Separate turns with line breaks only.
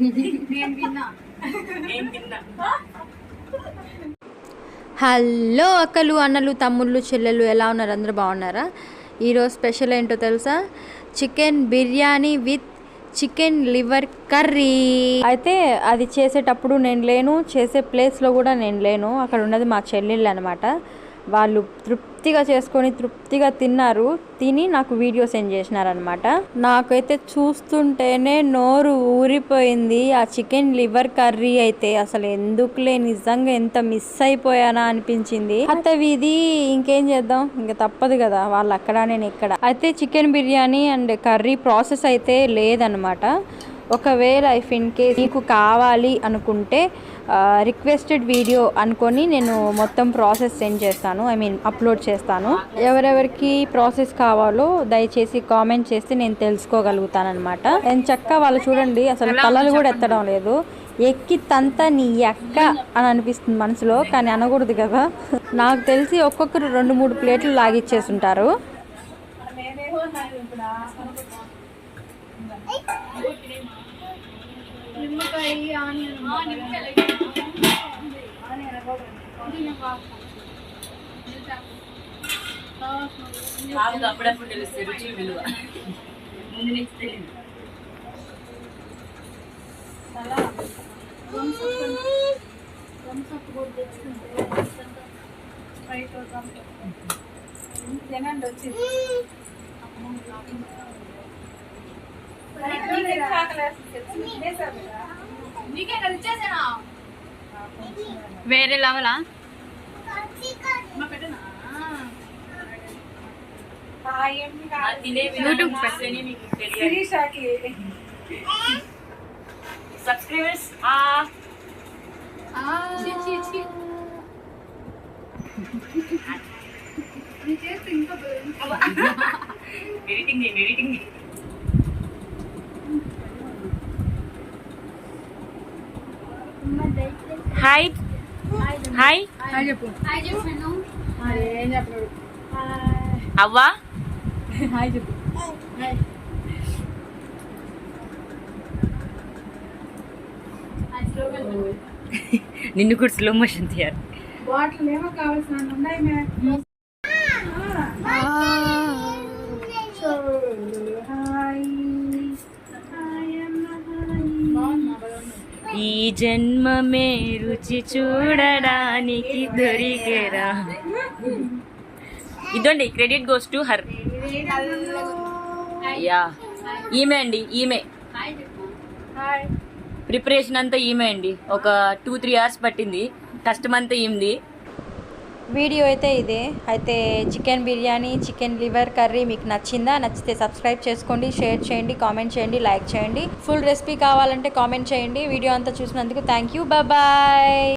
Hello అక్కలు అన్నలు తమ్ముళ్ళు చెల్లెలు ఎలా ఉన్నారు? అందరూ బాగున్నారా? ఈరోజు స్పెషల్ ఏంటో తెలుసా? Chicken biryani with chicken liver curry. అయితే అది చేసేటప్పుడు నేను లేను చేసే ప్లేస్లో కూడా నేను లేను. అక్కడ ఉన్నది మా చెల్లెళ్ళు అనమాట వాళ్ళు తృప్తిగా చేసుకొని తృప్తిగా తిన్నారు తిని నాకు వీడియో సెండ్ చేసినారనమాట నాకైతే చూస్తుంటేనే నోరు ఊరిపోయింది. ఆ చికెన్ లివర్ కర్రీ అయితే అసలు ఎందుకులే నిజంగా ఎంత మిస్ అయిపోయానా అనిపించింది. అత్త ఇది ఇంకేం చేద్దాం? ఇంకా తప్పదు కదా వాళ్ళు అక్కడ నేను ఇక్కడ. అయితే chicken biryani and curry process అయితే లేదనమాట ఒకవేళ ఇఫ్ ఇన్ కేస్ మీకు కావాలి అనుకుంటే రిక్వెస్టెడ్ వీడియో అనుకొని నేను మొత్తం ప్రాసెస్ సెండ్ చేస్తాను. ఐ మీన్ అప్లోడ్ చేస్తాను. ఎవరెవరికి ప్రాసెస్ కావాలో దయచేసి కామెంట్ చేస్తే నేను తెలుసుకోగలుగుతాను అనమాట నేను చక్క వాళ్ళు చూడండి అసలు కళలు కూడా ఎత్తడం లేదు. ఎక్కి తంత నీ ఎక్క అని అనిపిస్తుంది మనసులో కానీ అనకూడదు కదా. నాకు తెలిసి ఒక్కొక్కరు రెండు మూడు ప్లేట్లు లాగిచ్చేస్తుంటారు
కాదు అప్పుడప్పుడు తెలుస్తుంది రుచి విలువ. ముందు నుంచి తెలియదు
వేరే లెవలా?
యూట్యూబ్ సబ్స్క్రైబర్స్ ఆ. Editing editing hi. హాయ్. అవ్వా.
హాయ్ చెప్పు.
నిన్ను కూడా స్లో మోషన్ తీయాలి.
బాటిల్ ఏమో కావాల్సిన ఉన్నాయి
జన్మ మే రుచి చూడడానికి దొరికేరా ఇదండి credit goes to her. Yeah. ఈమె అండి ఈమె. ప్రిపరేషన్ అంతా ఈమె అండి. ఒక టూ త్రీ అవర్స్ పట్టింది. కష్టం అంతా ఈమెది.
వీడియో అయితే ఇదే. అయితే chicken biryani chicken liver curry మీకు నచ్చిందా? నచ్చితే సబ్స్క్రైబ్ చేసుకోండి షేర్ చేయండి కామెంట్ చేయండి లైక్ చేయండి. ఫుల్ రెసిపీ కావాలంటే కామెంట్ చేయండి. వీడియో అంతా చూసినందుకు థ్యాంక్ యూ. బాయ్.